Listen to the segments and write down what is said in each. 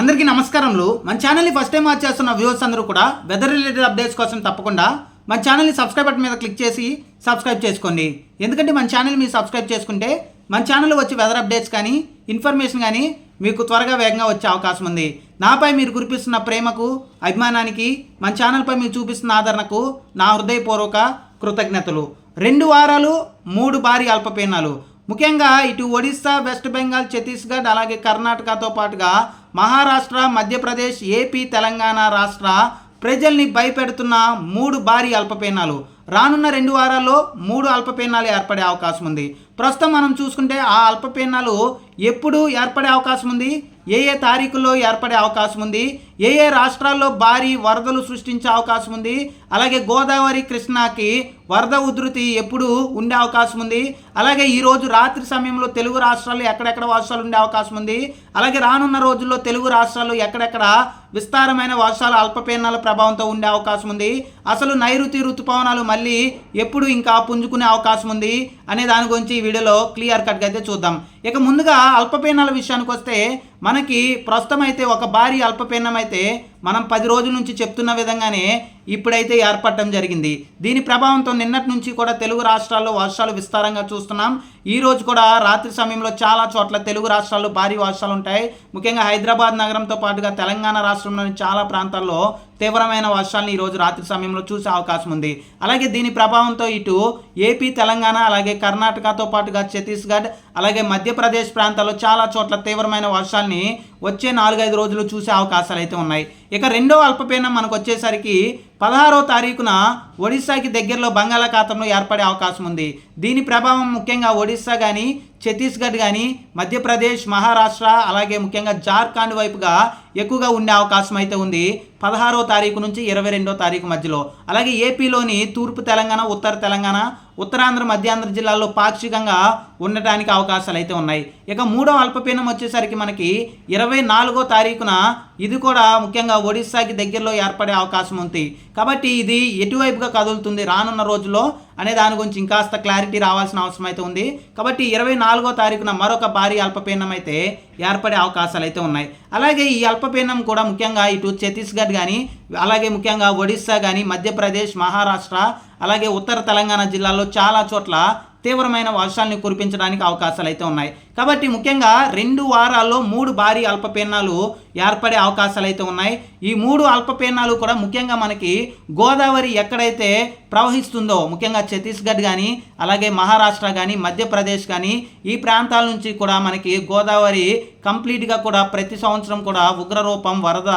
అందరికీ నమస్కారంలు మన ఛానల్ని ఫస్ట్ టైం వాచ్ చేస్తున్న వ్యూవర్స్ అందరూ కూడా వెదర్ రిలేటెడ్ అప్డేట్స్ కోసం తప్పకుండా మన ఛానల్ని సబ్స్క్రైబ్ బటన్ మీద క్లిక్ చేసి సబ్స్క్రైబ్ చేసుకోండి. ఎందుకంటే మన ఛానల్ మీరు సబ్స్క్రైబ్ చేసుకుంటే మన ఛానల్లో వచ్చే వెదర్ అప్డేట్స్ కానీ ఇన్ఫర్మేషన్ కానీ మీకు త్వరగా వేగంగా వచ్చే అవకాశం ఉంది. నాపై మీరు కురిపిస్తున్న ప్రేమకు అభిమానానికి మన ఛానల్పై మీరు చూపిస్తున్న ఆదరణకు నా హృదయపూర్వక కృతజ్ఞతలు. రెండు వారాలు మూడు భారీ అల్పపీనాలు ముఖ్యంగా ఇటు ఒడిస్సా వెస్ట్ బెంగాల్ ఛత్తీస్గఢ్ అలాగే కర్ణాటకతో పాటుగా మహారాష్ట్ర మధ్యప్రదేశ్ ఏపీ తెలంగాణ రాష్ట్ర ప్రజల్ని భయపెడుతున్న మూడు భారీ అల్పపీనాలు. రానున్న రెండు వారాల్లో మూడు అల్పపీనాలు ఏర్పడే అవకాశం ఉంది. ప్రస్తుతం మనం చూసుకుంటే ఆ అల్పపీనాలు ఎప్పుడు ఏర్పడే అవకాశం ఉంది ఏ ఏ తారీఖుల్లో ఏర్పడే అవకాశం ఉంది ఏ ఏ రాష్ట్రాల్లో భారీ వరదలు సృష్టించే అవకాశం ఉంది అలాగే గోదావరి కృష్ణాకి వరద ఉధృతి ఎప్పుడు ఉండే అవకాశం ఉంది. అలాగే ఈరోజు రాత్రి సమయంలో తెలుగు రాష్ట్రాల్లో ఎక్కడెక్కడ వర్షాలు ఉండే అవకాశం ఉంది. అలాగే రానున్న రోజుల్లో తెలుగు రాష్ట్రాల్లో ఎక్కడెక్కడ విస్తారమైన వర్షాలు అల్పపీడనాల ప్రభావంతో ఉండే అవకాశం ఉంది. అసలు నైరుతి ఋతుపవనాలు మళ్ళీ ఎప్పుడు ఇంకా పుంజుకునే అవకాశం ఉంది అనే దాని గురించి ఈ వీడియోలో క్లియర్ కట్గా అయితే చూద్దాం. ఇక ముందుగా అల్పపీడనాల విషయానికి వస్తే మనకి ప్రస్తుతం అయితే ఒక భారీ అల్పపీడనం అయితే మనం పది రోజుల నుంచి చెప్తున్న విధంగానే ఇప్పుడైతే ఏర్పడటం జరిగింది. దీని ప్రభావంతో నిన్నటి నుంచి కూడా తెలుగు రాష్ట్రాల్లో వర్షాలు విస్తారంగా చూస్తున్నాం. ఈ రోజు కూడా రాత్రి సమయంలో చాలా చోట్ల తెలుగు రాష్ట్రాల్లో భారీ వర్షాలు ఉంటాయి. ముఖ్యంగా హైదరాబాద్ నగరంతో పాటుగా తెలంగాణ రాష్ట్రంలోని చాలా ప్రాంతాల్లో తీవ్రమైన వర్షాలను ఈరోజు రాత్రి సమయంలో చూసే అవకాశం ఉంది. అలాగే దీని ప్రభావంతో ఇటు ఏపీ తెలంగాణ అలాగే కర్ణాటకతో పాటుగా ఛత్తీస్గఢ్ అలాగే మధ్యప్రదేశ్ ప్రాంతాల్లో చాలా చోట్ల తీవ్రమైన వర్షాల్ని వచ్చే నాలుగైదు రోజులు చూసే అవకాశాలు అయితే ఉన్నాయి. ఇక రెండో అల్పపీడనం మనకు వచ్చేసరికి పదహారో తారీఖున ఒడిశాకి దగ్గరలో బంగాళాఖాతంలో ఏర్పడే అవకాశం ఉంది. దీని ప్రభావం ముఖ్యంగా ఒడిశా కానీ ఛత్తీస్గఢ్ కానీ మధ్యప్రదేశ్ మహారాష్ట్ర అలాగే ముఖ్యంగా జార్ఖండ్ వైపుగా ఎక్కువగా ఉండే అవకాశం అయితే ఉంది. పదహారో తారీఖు నుంచి ఇరవై రెండో తారీఖు మధ్యలో. అలాగే ఏపీలోని తూర్పు తెలంగాణ ఉత్తర తెలంగాణ ఉత్తరాంధ్ర మధ్యాంధ్ర జిల్లాల్లో పాక్షికంగా ఉండటానికి అవకాశాలు అయితే ఉన్నాయి. ఇక మూడో అల్పపీడనం వచ్చేసరికి మనకి ఇరవై నాలుగో తారీఖున ఇది కూడా ముఖ్యంగా ఒడిశాకి దగ్గరలో ఏర్పడే అవకాశం ఉంది. కాబట్టి ఇది ఎటువైపుగా కదులుతుంది? రానున్న రోజుల్లో అనే దాని గురించి ఇంకాస్త క్లారిటీ రావాల్సిన అవసరం అయితే ఉంది. కాబట్టి ఇరవై నాలుగో తారీఖున మరొక భారీ అల్పపీడనం అయితే ఏర్పడే అవకాశాలు అయితే ఉన్నాయి. అలాగే ఈ అల్పపీడనం కూడా ముఖ్యంగా ఇటు ఛత్తీస్గఢ్ కానీ అలాగే ముఖ్యంగా ఒడిస్సా కానీ మధ్యప్రదేశ్ మహారాష్ట్ర అలాగే ఉత్తర తెలంగాణ జిల్లాల్లో చాలా చోట్ల తీవ్రమైన వర్షాలని కురిపించడానికి అవకాశాలు అయితే ఉన్నాయి. కాబట్టి ముఖ్యంగా రెండు వారాల్లో మూడు భారీ అల్పపీడనాలు ఏర్పడే అవకాశాలు అయితే ఉన్నాయి. ఈ మూడు అల్పపీడనాలు కూడా ముఖ్యంగా మనకి గోదావరి ఎక్కడైతే ప్రవహిస్తుందో ముఖ్యంగా ఛత్తీస్గఢ్ కానీ అలాగే మహారాష్ట్ర కానీ మధ్యప్రదేశ్ కానీ ఈ ప్రాంతాల నుంచి కూడా మనకి గోదావరి కంప్లీట్గా కూడా ప్రతి సంవత్సరం కూడా ఉగ్రరూపం వరద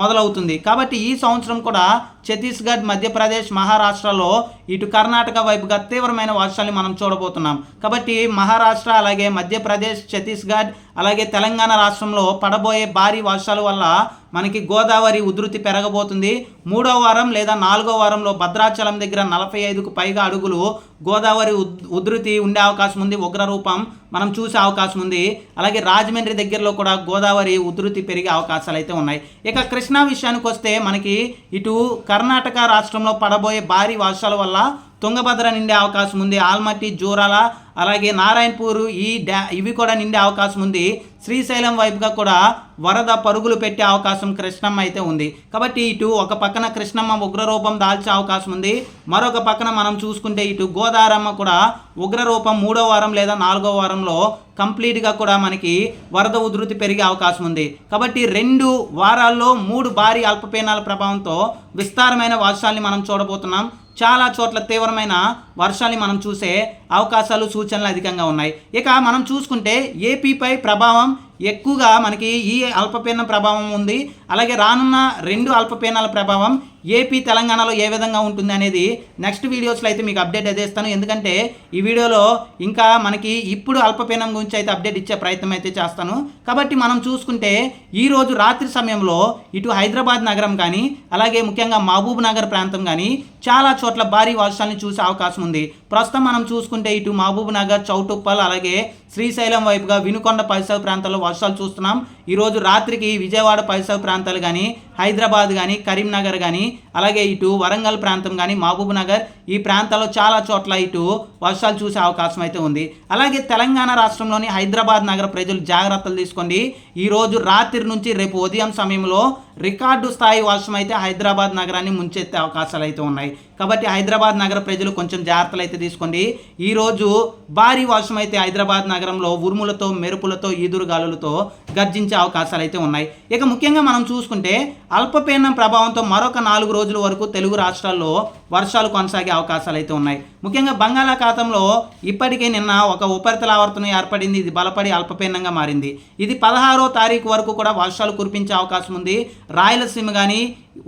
మొదలవుతుంది. కాబట్టి ఈ సంవత్సరం కూడా ఛత్తీస్గఢ్ మధ్యప్రదేశ్ మహారాష్ట్రలో ఇటు కర్ణాటక వైపుగా తీవ్రమైన వర్షాలు మనం చూడబోతున్నాం. కాబట్టి మహారాష్ట్ర అలాగే మధ్యప్రదేశ్ ఛత్తీస్గఢ్ అలాగే తెలంగాణ రాష్ట్రంలో పడబోయే భారీ వర్షాల వల్ల మనకి గోదావరి ఉధృతి పెరగబోతుంది. మూడో వారం లేదా నాలుగో వారంలో భద్రాచలం దగ్గర నలభై ఐదుకు పైగా అడుగులు గోదావరి ఉద్- ఉధృతి ఉండే అవకాశం ఉంది. ఉగ్రరూపం మనం చూసే అవకాశం ఉంది. అలాగే రాజమండ్రి దగ్గరలో కూడా గోదావరి ఉధృతి పెరిగే అవకాశాలు అయితే ఉన్నాయి. ఇక కృష్ణా విషయానికి వస్తే మనకి ఇటు కర్ణాటక రాష్ట్రంలో పడబోయే భారీ వర్షాల వల్ల తుంగభద్ర నిండే అవకాశం ఉంది. ఆల్మట్టి జూరాల అలాగే నారాయణపూర్ ఈ డ్యా ఇవి కూడా నిండే అవకాశం ఉంది. శ్రీశైలం వైపుగా కూడా వరద పరుగులు పెట్టే అవకాశం కృష్ణమ్మ అయితే ఉంది. కాబట్టి ఇటు ఒక పక్కన కృష్ణమ్మ ఉగ్రరూపం దాల్చే అవకాశం ఉంది. మరొక పక్కన మనం చూసుకుంటే ఇటు గోదారమ్మ కూడా ఉగ్రరూపం మూడో వారం లేదా నాలుగో వారంలో కంప్లీట్గా కూడా మనకి వరద ఉధృతి పెరిగే అవకాశం ఉంది. కాబట్టి రెండు వారాల్లో మూడు భారీ అల్పపీనాల ప్రభావంతో విస్తారమైన వర్షాల్ని మనం చూడబోతున్నాం. చాలా చోట్ల తీవ్రమైన వర్షాలు మనం చూసే అవకాశాలు సూచనలు అధికంగా ఉన్నాయి. ఇక మనం చూసుకుంటే ఏపీపై ప్రభావం ఎక్కువగా మనకి ఈ అల్పపీడన ప్రభావం ఉంది. అలాగే రానున్న రెండు అల్పపీడనాల ప్రభావం ఏపీ తెలంగాణలో ఏ విధంగా ఉంటుంది అనేది నెక్స్ట్ వీడియోస్లో అయితే మీకు అప్డేట్ అయితే ఇస్తాను. ఎందుకంటే ఈ వీడియోలో ఇంకా మనకి ఇప్పుడు అల్పపీనం గురించి అయితే అప్డేట్ ఇచ్చే ప్రయత్నం అయితే చేస్తాను. కాబట్టి మనం చూసుకుంటే ఈరోజు రాత్రి సమయంలో ఇటు హైదరాబాద్ నగరం కానీ అలాగే ముఖ్యంగా మహబూబ్ నగర్ ప్రాంతం కానీ చాలా చోట్ల భారీ వర్షాలను చూసే అవకాశం ఉంది. ప్రస్తుతం మనం చూసుకుంటే ఇటు మహబూబ్ నగర్ చౌటుప్పల్ అలాగే శ్రీశైలం వైపుగా వినుకొండ పరిసర ప్రాంతాల్లో వర్షాలు చూస్తున్నాం. ఈరోజు రాత్రికి విజయవాడ పరిసర ప్రాంతాలు కానీ హైదరాబాద్ కానీ కరీంనగర్ కానీ అలాగే ఇటు వరంగల్ ప్రాంతం కానీ మహబూబ్ నగర్ ఈ ప్రాంతాల్లో చాలా చోట్ల ఇటు వర్షాలు చూసే అవకాశం అయితే ఉంది. అలాగే తెలంగాణ రాష్ట్రంలోని హైదరాబాద్ నగర ప్రజలు జాగ్రత్తలు తీసుకోండి ఈ రోజు రాత్రి నుంచి రేపు ఉదయం సమయంలో రికార్డు స్థాయి వర్షం అయితే హైదరాబాద్ నగరాన్ని ముంచెత్తే అవకాశాలు అయితే ఉన్నాయి. కాబట్టి హైదరాబాద్ నగర ప్రజలు కొంచెం జాగ్రత్తలు అయితే తీసుకోండి ఈరోజు భారీ వర్షం అయితే హైదరాబాద్ నగరంలో ఉరుములతో మెరుపులతో ఈదురుగాలులతో గర్జించే అవకాశాలు అయితే ఉన్నాయి. ఇక ముఖ్యంగా మనం చూసుకుంటే అల్పపీడనం ప్రభావంతో మరొక నాలుగు రోజులు వరకు తెలుగు రాష్ట్రాల్లో వర్షాలు కొనసాగే అవకాశాలు అయితే ఉన్నాయి. ముఖ్యంగా బంగాళాఖాతంలో ఇప్పటికే నిన్న ఒక ఉపరితల ఆవర్తనం ఏర్పడింది. ఇది బలపడి అల్పపీడనంగా మారింది. ఇది పదహారో తారీఖు వరకు కూడా వర్షాలు కురిపించే అవకాశం ఉంది. రాయలసీమ కానీ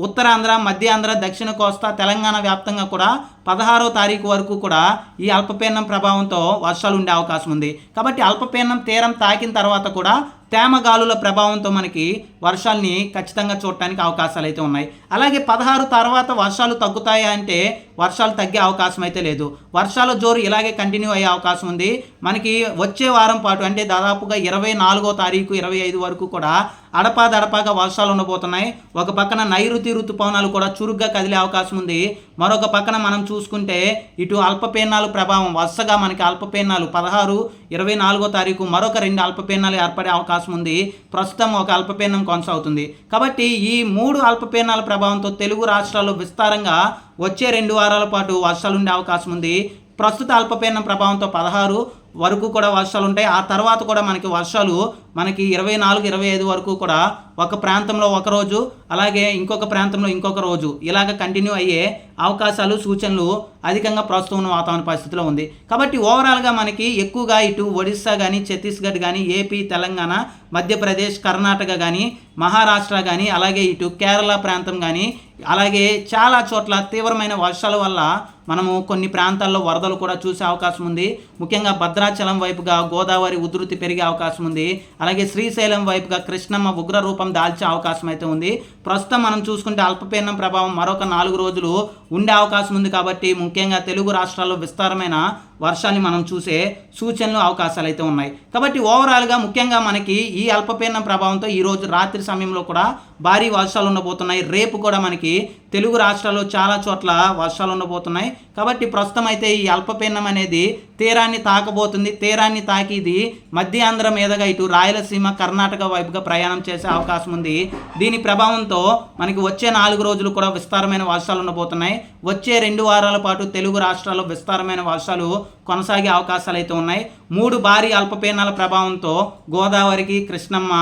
ఉత్తరాంధ్ర మధ్యాంధ్ర దక్షిణ కోస్తా తెలంగాణ వ్యాప్తంగా కూడా పదహారో తారీఖు వరకు కూడా ఈ అల్పపీడనం ప్రభావంతో వర్షాలు ఉండే అవకాశం ఉంది. కాబట్టి అల్పపీడనం తీరం తాకిన తర్వాత కూడా తేమ గాలుల ప్రభావంతో మనకి వర్షాల్ని ఖచ్చితంగా చూడటానికి అవకాశాలు అయితే ఉన్నాయి. అలాగే పదహారు తర్వాత వర్షాలు తగ్గుతాయా అంటే వర్షాలు తగ్గే అవకాశం అయితే లేదు. వర్షాల జోరు ఇలాగే కంటిన్యూ అయ్యే అవకాశం ఉంది. మనకి వచ్చే వారం పాటు అంటే దాదాపుగా ఇరవై నాలుగో తారీఖు ఇరవై ఐదు వరకు కూడా అడపా దడపాగా వర్షాలు ఉండబోతున్నాయి. ఒక పక్కన నైరుతి ఋతుపవనాలు కూడా చురుగ్గా కదిలే అవకాశం ఉంది. మరొక పక్కన మనం చూసుకుంటే ఇటు అల్పపీనాలు ప్రభావం వరుసగా మనకి అల్పపీనాలు పదహారు ఇరవై నాలుగో తారీఖు మరొక రెండు అల్పపీనాలు ఏర్పడే అవకాశం ఉంది. ప్రస్తుతం ఒక అల్పపీనం కొనసాగుతుంది. కాబట్టి ఈ మూడు అల్పపీడనాల ప్రభావంతో తెలుగు రాష్ట్రాల్లో విస్తారంగా వచ్చే రెండు వారాల పాటు వర్షాలు ఉండే అవకాశం ఉంది. ప్రస్తుత అల్పపీడనం ప్రభావంతో పదహారు వరకు కూడా వర్షాలు ఉంటాయి. ఆ తర్వాత కూడా మనకి వర్షాలు మనకి ఇరవై నాలుగు ఇరవై ఐదు వరకు కూడా ఒక ప్రాంతంలో ఒక రోజు అలాగే ఇంకొక ప్రాంతంలో ఇంకొక రోజు ఇలాగ కంటిన్యూ అయ్యే అవకాశాలు సూచనలు అధికంగా ప్రస్తుతం ఉన్న వాతావరణ పరిస్థితిలో ఉంది. కాబట్టి ఓవరాల్గా మనకి ఎక్కువగా ఇటు ఒడిస్సా కానీ ఛత్తీస్గఢ్ కానీ ఏపీ తెలంగాణ మధ్యప్రదేశ్ కర్ణాటక కానీ మహారాష్ట్ర కానీ అలాగే ఇటు కేరళ ప్రాంతం కానీ అలాగే చాలా చోట్ల తీవ్రమైన వర్షాల వల్ల మనము కొన్ని ప్రాంతాల్లో వరదలు కూడా చూసే అవకాశం ఉంది. ముఖ్యంగా భద్రాచలం వైపుగా గోదావరి ఉధృతి పెరిగే అవకాశం ఉంది. అలాగే శ్రీశైలం వైపుగా కృష్ణమ్మ ఉగ్ర రూపం దాల్చే అవకాశం అయితే ఉంది. ప్రస్తుతం మనం చూసుకుంటే అల్పపీడనం ప్రభావం మరొక నాలుగు రోజులు ఉండే అవకాశం ఉంది కాబట్టి ముఖ్యంగా తెలుగు రాష్ట్రాల్లో విస్తారమైన వర్షాన్ని మనం చూసే సూచనలు అవకాశాలు అయితే ఉన్నాయి. కాబట్టి ఓవరాల్గా ముఖ్యంగా మనకి ఈ అల్పపీడనం ప్రభావంతో ఈరోజు రాత్రి సమయంలో కూడా భారీ వర్షాలు ఉండబోతున్నాయి. రేపు కూడా మనకి తెలుగు రాష్ట్రాల్లో చాలా చోట్ల వర్షాలు ఉండబోతున్నాయి. కాబట్టి ప్రస్తుతం అయితే ఈ అల్పపీడనం అనేది తీరాన్ని తాకబోతుంది. తీరాన్ని తాకి ఇది మధ్య ఆంధ్ర మీదుగా ఇటు రాయలసీమ కర్ణాటక వైపుగా ప్రయాణం చేసే అవకాశం ఉంది. దీని ప్రభావంతో మనకి వచ్చే నాలుగు రోజులు కూడా విస్తారమైన వర్షాలు ఉండబోతున్నాయి. వచ్చే రెండు వారాల పాటు తెలుగు రాష్ట్రాల్లో విస్తారమైన వర్షాలు కొనసాగే అవకాశాలు అయితే ఉన్నాయి. మూడు భారీ అల్పపీనాల ప్రభావంతో గోదావరికి కృష్ణమ్మ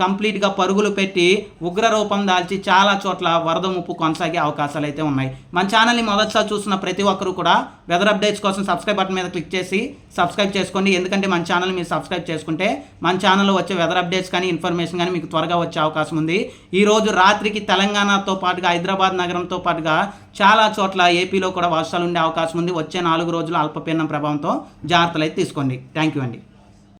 కంప్లీట్గా పరుగులు పెట్టి ఉగ్ర రూపం దాల్చి చాలా చోట్ల వరద ముప్పు కొనసాగే అవకాశాలు అయితే ఉన్నాయి. మన ఛానల్ని మొదటిసారి చూస్తున్న ప్రతి ఒక్కరు కూడా వెదర్ అప్డేట్స్ కోసం సబ్స్క్రైబ్ బటన్ మీద క్లిక్ చేసి సబ్స్క్రైబ్ చేసుకోండి. ఎందుకంటే మన ఛానల్ మీరు సబ్స్క్రైబ్ చేసుకుంటే మన ఛానల్లో వచ్చే వెదర్ అప్డేట్స్ కానీ ఇన్ఫర్మేషన్ కానీ మీకు త్వరగా వచ్చే అవకాశం ఉంది. ఈ రోజు రాత్రికి తెలంగాణతో పాటుగా హైదరాబాద్ నగరంతో పాటుగా చాలా చోట్ల ఏపీలో కూడా వర్షాలు ఉండే అవకాశం ఉంది వచ్చే నాలుగు రోజులు అల్పపీడనం ప్రభావంతో జాగ్రత్తలు అయితే తీసుకోండి. థ్యాంక్ యూ అండి.